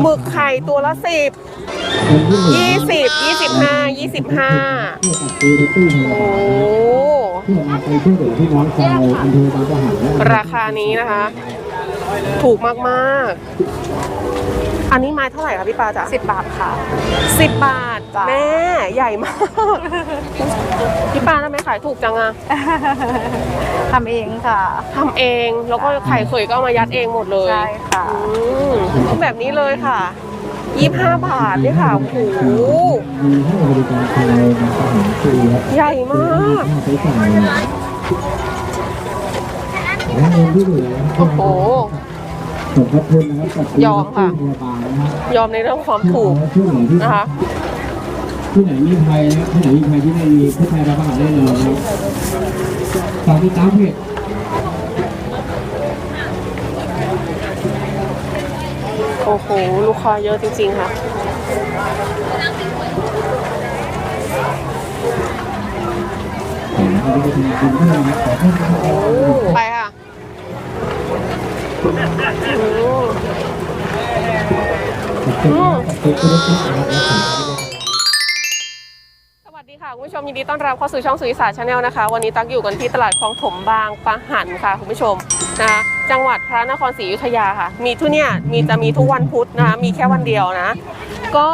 หมึกไข่ตัวละสิบยี่สิบยี่สิบห้ายี่สิบห้าเพื่อตัดซื้อรถตู้ธรรมโอ้ดาเพื่อมาไปช่วยเหลือพี่น้องชาวอำเภอบางปะหันและราคานี้นะคะ ถูกมากๆ อันนี้ไม้เท่าไหร่คะพี่ปาจ๋าสิบบาทค่ะ สิบบาทจ้ะ แม่ใหญ่มาก พี่ปาทำไมขายถูกจังอะทำเองค่ะ ทำเองแล้วก็ไข่เคยก็เอามายัดเองหมดเลยใช่ค่ะ อืมต้องแบบนี้เลยค่ะยี่ห้าบาทเนี่ยค่ะโอ้โหมีให้บริการชาวบางปะหันฟรีและใหญ่มาก ค่าใช้จ่ายและเงินที่เหลือโอ้โหส ยอมค่ะพยาบาลนะครับยอมในเรื่องความถูกช่วยเหลือที่นะคะที่ไหนมีภัยนะครับที่ไหนมีภัยที่ไม่มีผู้ภัยรับประหารได้เลยนะครับฝากติดตามเพจโอ้โห ลูกค้าเยอะจริง ๆ ค่ะของเราที่เป็นคุณผู้ชมนะครับขอให้ทุกท่านไป สวัสดีค่ะคุณผู้ชมยินดีต้อนรับเข้าสู่ช่องสุริศาสชาแนลนะคะ วันนี้ตักอยู่กันที่ตลาดคลองถมบางปะหันค่ะคุณผู้ชมนะคะจังหวัดพระนครศรีอยุธยาค่ะ มีทุกเนี่ยมีจะมีทุกวันพุธนะคะ มีแค่วันเดียวนะ ก็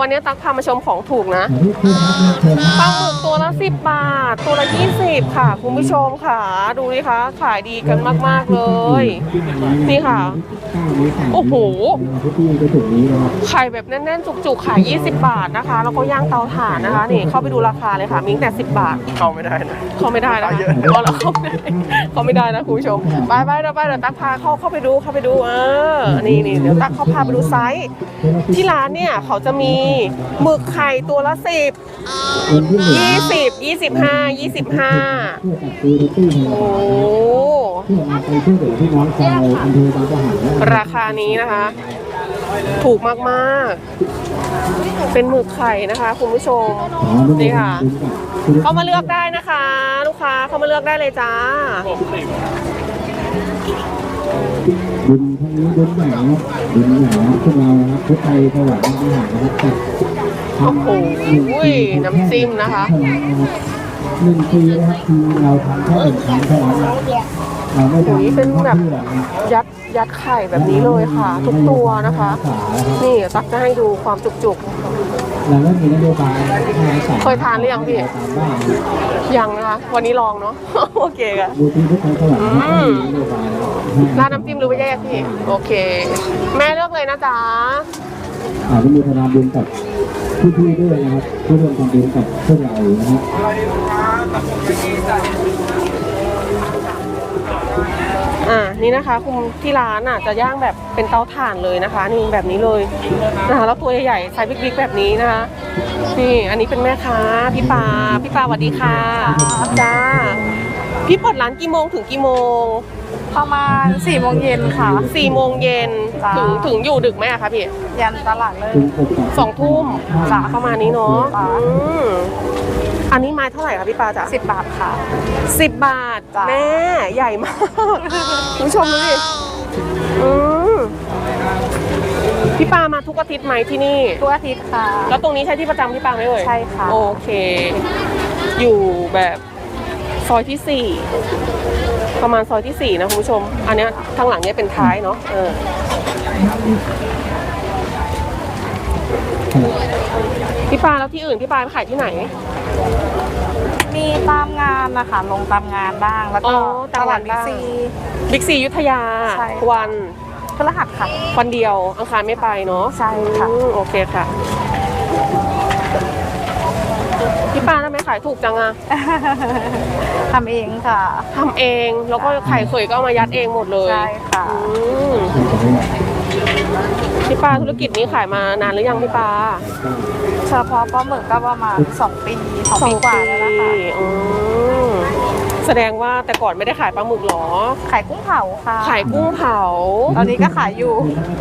วันนี้ตักพามาชมของถูกนะขอทุกท่านนะครับเชิญปลาหมึกตัวละ 10 บาท ตัวละ 20 ค่ะ คุณผู้ชมค่ะ ดูดิคะขายดีกันมาก ๆ เลย นี่ค่ะ โอ้โหทุกที่ก็ถึงนี้นะครับไข่แบบแน่น ๆ จุก ๆ ขาย 20 บาทนะคะ แล้วก็ย่างเตาถ่านนะคะ นี่เข้าไปดูราคาเลยค่ะมีตั้งแต่ 10 บาท เข้าไม่ได้นะ เข้าไม่ได้นะเพราะเราเข้าไม่ได้เข้าไม่ได้นะคุณผู้ชม ไปไปเดี๋ยวไปเดี๋ยวตักพาเข้าเข้าไปดูเข้าไปดูเออนี่นี่เดี๋ยวตักเขาพาไปดูไซส์ที่ร้านเนี่ยเขาจะมีหมึกไข่ตัวละ10คนที่เหลือ20 25 25เพื่อตัดซื้าเพื่อมาไปช่วยเหลือพี่น้องชาวอำเภอบางปะหันและราคานี้นะคะ ถูกมากๆ เป็นหมึกไข่นะคะคุณผู้ชมนี่ค่ะเขามาเลือกได้นะคะ ลูกค้าเขามาเลือกได้เลยจ้า บุญทั้งนี้บุญใหญ่นะครับบุญใหญ่นะครับพวกเรานะครับพุทธไทยถวายพระวิหารนะครับจัดทำโอ้โหน้ำจิ้มนะคะหนึ่งปีนะครับคือเราทำแค่หนึ่งครั้งเท่านั้นนะครับเราไม่ทำโอ้ยเป็นแบบพื่อนะครับยัดยัดไข่แบบนี้เลยค่ะ ทุกตัวนะคะ นี่ตักจะให้ดูความจุกเราไม่มีนโยบายให้รักษเคยทานหรือยังพี่ตามบ้านๆยังนะคะวันนี้ลองเนาะโอเคค่ะ บูทีพุทธไทยถวายนะครับไม่มีนโยบายให้ร้านน้ำจิ้มหรือว่าแยกพี่ โอเค แม่เลือกเลยนะจ๊ะอานุโมทนาบุญกับพี่ๆด้วยนะครับที่ร่วมทำบุญกับพวกเรานะครับอ่านี่นะคะคุณที่ร้านอะจะย่างแบบเป็นเตาถ่านเลยนะคะ นี่แบบนี้เลยนะคะแล้วตัวใหญ่ๆไซส์บิ๊กๆแบบนี้นะคะนี่อันนี้เป็นแม่ค้าพี่ปาพี่ปาสวัสดีค่ะจ้าพี่เปิดร้านกี่โมงถึงกี่โมง ประมาณสี่โมงเย็นค่ะ สี่โมงเย็นจ้าถึงถึงอยู่ดึกไหมอะคะพี่ยันตลาดเลยคุณปกปักสองทุ่มจ้าประมาณนี้เนาะจ้าอืมอันนี้ไม้เท่าไหร่คะพี่ปาจ๋าสิบบาทค่ะ สิบบาทจ้ะ แม่ใหญ่มากคุณผู้ชมดูดิอืมพี่ปามาทุกอาทิตย์ไหมที่นี่ ทุกอาทิตย์ค่ะ แล้วตรงนี้ใช่ที่ประจำพี่ปาไหมเอ่ยใช่ค่ะ โอเค อยู่แบบซอยที่สี่ ประมาณซอยที่สี่นะคุณผู้ชม อันเนี้ยทางหลังเนี้ยเป็นท้ายเนาะเออพี่ปาแล้วที่อื่นพี่ปาขายที่ไหน มีตามงานนะคะลงตามงานบ้าง แล้วก็อ๋อตตามลาดงานบิ๊กบ้าง ซี บิ๊กซียุทธยา ใช่ วันพฤหัสค่ะ วันเดียว อังคารไม่ไปเนาะใช่ค่ะ อืมโอเคค่ะ พี่ปาทำไม ขายถูกจังอะทำเองค่ะ ทำเองแล้วก็ไข่เคยก็เอามายัดเองหมดเลยใช่ค่ะอืมพี่ปาธุรกิจนี้ขายมานานหรือยังพี่ปาเฉพาะปลาหมึกก็ประมาณสองปีสองปีกว่าแล้วนะคะอืม แสดงว่าแต่ก่อนไม่ได้ขายปลาหมึกหรอ ขายกุ้งเผาค่ะ ขายกุ้งเผา ตอนนี้ก็ขายอยู่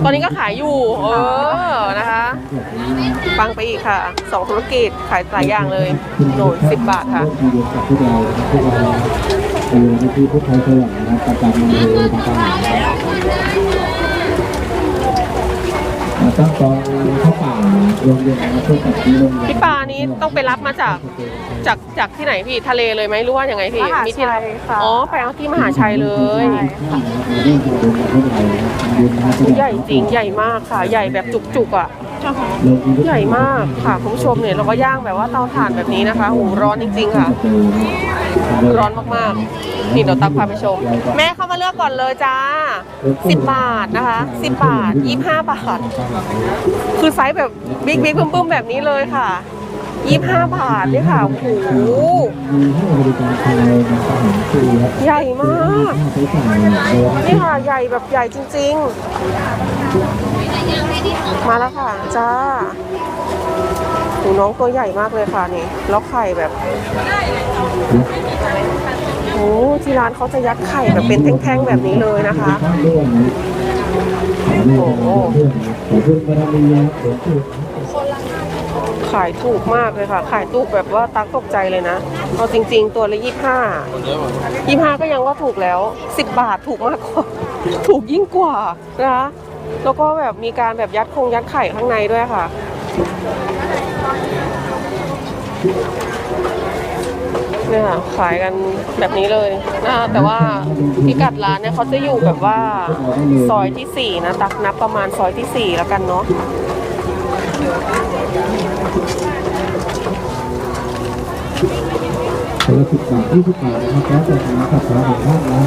ตอนนี้ก็ขายอยู่ เออ นะคะ ฟังไปอีกค่ะ สองธุรกิจขายหลายอย่างเลย โหนสิบบาทค่ะร่วมทำบุญกับพวกเรานะครับพวกเราเป็นในที่พุทธไทยถวายนะครับประจำอำเภอบางปะหันนะครับต้องกองเข้าป่าโรงเรียนนะครับเพื่อจัดที่โรงเรียนพี่ปานี้ ต้องไปรับมาจากจากจากที่ไหนพี่ทะเลเลยไหมหรือว่ายังไงพี่มหามีที่ชัยค่ะ อ๋อไปเอาที่มหาชัยเลยใช่เรื่องของเรื่องของเราใหญ่จริงใหญ่มากค่ะ ใหญ่แบบจุกๆอะ ใหญ่มากค่ะคุณผู้ชมเนี่ยเราก็ย่างแบบว่าเตาถ่านแบบนี้นะคะโอ้โหร้อนจริงๆค่ะ ร้อนมากๆนี่เดี๋ยวตักพาไปชม แม่เข้ามาเลือกก่อนเลยจ้า10 บาทนะคะ 10 บาท 25 บาท คือไซส์แบบบิ๊กบิ๊กบึ้มๆแบบนี้เลยค่ะ 25บาทเนี่ยค่ะโอ้โหมีให้บริการภายในสถานที่ครับใหญ่มาก นี่ค่ะใหญ่แบบใหญ่จริง ๆ มาแล้วค่ะจ้าหูน้องตัวใหญ่มากเลยค่ะนี่แล้วไข่แบบโอ้ที่ร้านเขาจะยัดไข่แบบเป็นแท่งๆแบบนี้เลยนะคะโอ้โหคุณมาดา ขายถูกมากเลยค่ะ ขายถูกแบบว่าตักตกใจเลยนะเอาจริง ๆ ตัวละยี่ห้ายี่ห้าก็ยังว่าถูกแล้วสิบบาทถูกมากกว่าถูกยิ่งกว่านะคะแล้วก็แบบมีการแบบยัดคงยัดไข่ข้างในด้วยค่ะเนี่ยขายกันแบบนี้เลยนะคะแต่ว่าพิกัดร้านเนี่ยเขาจะอยู่แบบว่าซอยที่สี่นะตักนับประมาณซอยที่สี่แล้วกันเนาะ คนละสิบบาทยี่สิบบาทนะครับแล้วแต่ทางกับร้านของท่านนะ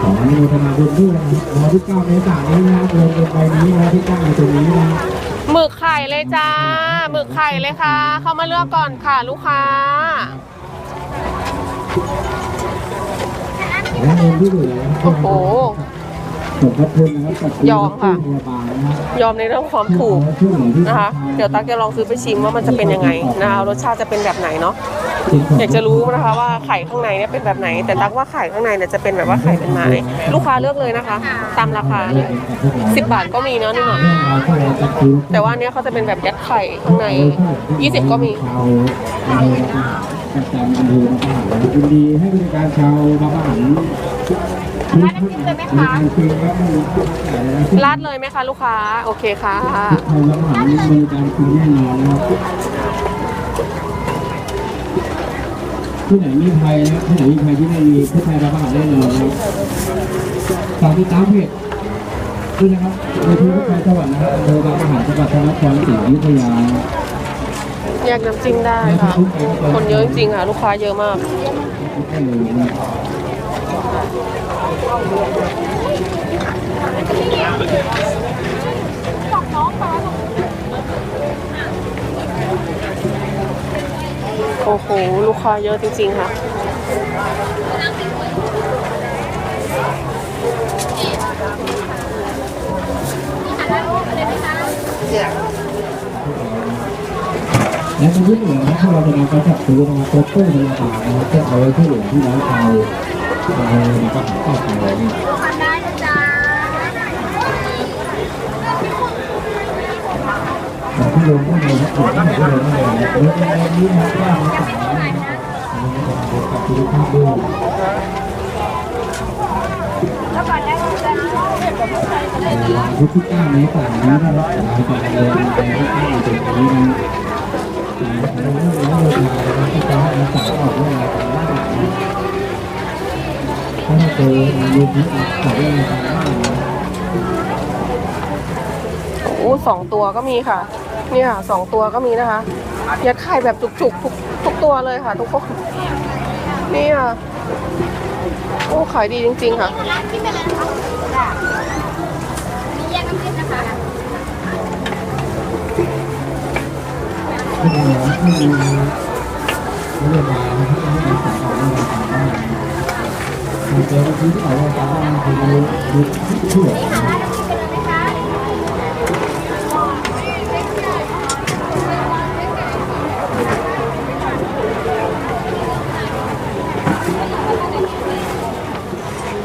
ขออนุโมทนาบุญด้วยนะครับที่เก้าเมษายนนี้นะครับลงเงินใบนี้นะที่ตั้งอยู่ตรงนี้นะหมึกไข่เลยจ้าหมึกไข่เลยค่ะ เข้ามาเลือกก่อนค่ะลูกค้าและเงินที่เหลือโอ้โห ยอมค่ะโรงพยาบาลนะครับยอมในเรื่องความถูกนะคะ เดี๋ยวตั๊กจะลองซื้อไปชิมว่ามันจะเป็นยังไงนะคะรสชาติจะเป็นแบบไหนเนาะอยากจะรู้นะคะว่าไข่ข้างในเนี่ยเป็นแบบไหน แต่ตั๊กว่าไข่ข้างในเนี่ยจะเป็นแบบว่าไข่เป็นไม้ลูกค้าเลือกเลยนะคะ ตามราคาเลยสิบบาทก็มีเนาะนี่หน่อยเรื่องราวที่เราจะคุยแต่ว่าอันเนี้ยเขาจะเป็นแบบยัดไข่ข้างใน20ก็มีชาวอำเภอประจำอำเภอมหาวิทยาลัยยินดีให้บริการชาวมหาวิทยาลัยทุก ท่านบริการฟรีครับไม่มีค่าใช้จ่ายนะครับราดเลยไหมคะ ลูกค้า โอเคค่ะทุกคนมหาวิทยาลัยบริการฟรีแน่นอนนะครับที่ไหนมีภัยนะที่ไหนมีภัยที่ไม่มีผู้ชายรับอาหารแน่นอนนะครับฝากติดตามเพจด้วยนะครับในที่ผู้ชายจังหวัดนะครับอำเภอบางมหาจังหวัดพระนครศรีอยุธยาแยกน้ำจิ้มได้ค่ะ คนเยอะจริงๆค่ะ ลูกค้าเยอะมาก โอ้โห ลูกค้าเยอะจริงๆ ค่ะ และในที่เหลือนะครับเราจะนำไปจัดซื้อนะครับตัวตู้ในต่างนะครับเพื่อเอาไว้ช่วยเหลือพี่น้องชาว อำเภอในปัญหาต่อไปนี่ที่ลงที่เลยนะครับที่ลงที่เลยนะครับเรื่องในนี้นะครับว่าในต่างนะครับกับที่ภาพด้วยทุกที่ก้าวในต่างนี้นะครับหลังจากเดินไปที่ก้าวอยู่ตรงนี้นะเราเรื่องแล้วเราทำนะครับที่จะให้เราสั่งออกเรื่องอะไร ทั้งเจอในยุคนี้ขอเรื่องไงโอ้สองตัวก็มีค่ะ เนี่ยสองตัวก็มีนะคะยัดไข่แบบจุกๆทุกทุกตัวเลยค่ะ ทุกคนนี่ค่ะโอ้ขายดีจริง ๆ ค่ะร้านที่เป็นอะไรคะมีแยกน้ำจิ้มนะคะที่เราไม่มีเรื่องราว เจอที่ที่เราสั่งออกคือดูที่เหลือร้อะไรไหมคะ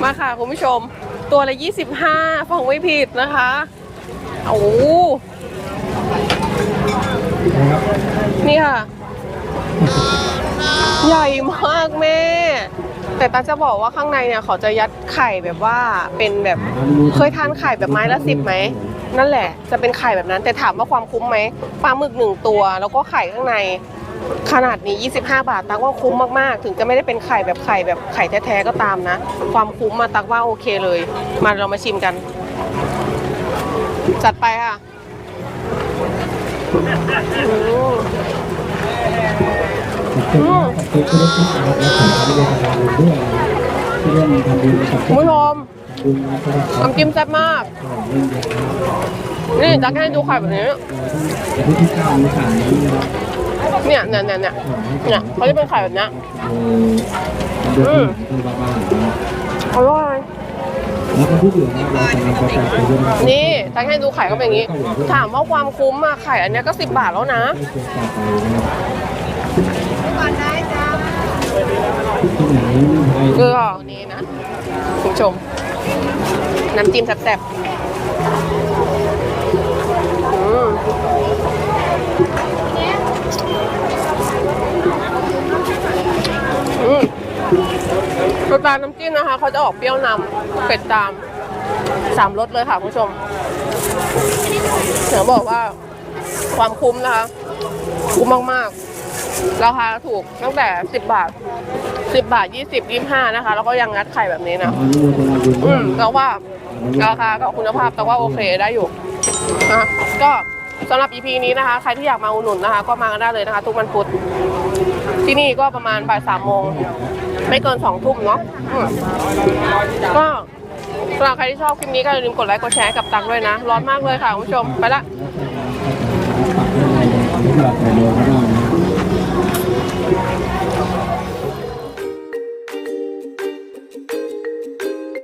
มาค่ะคุณผู้ชม ตัวละ 25ฟังไม่ผิดนะคะโอ้นี่ค่ะ ใหญ่มากแม่ แต่ตาจะบอกว่าข้างในเนี่ยเขาจะยัดไข่แบบว่าเป็นแบบเคยทานไข่แบบไม้ละสิบไหมนั่นแหละ จะเป็นไข่แบบนั้น แต่ถามว่าความคุ้มไหมปลาหมึกหนึ่งตัว แล้วก็ไข่ข้างใน ขนาดนี้ 25 บาทตักว่าคุ้มมากๆ ถึงจะไม่ได้เป็นไข่แบบไข่แบบไข่แท้ๆก็ตามนะ ความคุ้มมาตักว่าโอเคเลย มาเรามาชิมกัน จัดไปค่ะ คุณผู้ชมน้ำจิ้มแซ่บมาก นี่ตักให้ดูไข่แบบนี้ เนี่ยเนี่ยเนี่ยเนี่ยเนี่ยเขาจะเป็นไข่แบบนี้ยโดยโดยคือบ้านๆอร่อยแล้วก็ที่เหลือนะเราจะนำกาแฟไปด้วยนะครับนี่ตักให้ดูไข่ก็เป็นอย่างนี้ ถามว่าความคุ้มอะไข่อันนี้ก็สิบบาทแล้วนะ กลือนี่นะคุณผู้ชม น้ำจิ้มแซ่บๆอืมอืมรสชาน้ำจิ้มนะคะ เขาจะออกเปรี้ยวนำเผ็ดตามสามรสเลยค่ะคุณผู้ชมเดี๋ยวบอกว่าความคุ้มนะคะ คุ้มมาก ๆ ราคาถูกตั้งแต่ 10 บาท 10 บาท 20 25 นะคะ แล้วก็ยังงัดไข่แบบนี้นะอนุโมทนาบุญด้อืวยมแต่ว่าราคากับคุณภาพแต่ว่าโอเคได้อยู่นะก็สำหรับ EP นี้นะคะ ใครที่อยากมาอุดหนุนนะคะ ก็มากันได้เลยนะคะ ทุกวันพุธที่นี่ก็ประมาณบ่ายสามโมงไม่เกินสองทุ่มเนาะก็สำหรับใครที่ชอบคลิปนี้ก็อย่าลืมกดไลค์กดแชร์กับตังด้วยนะ ร้อนมากเลยค่ะคุณผู้ชมไปละ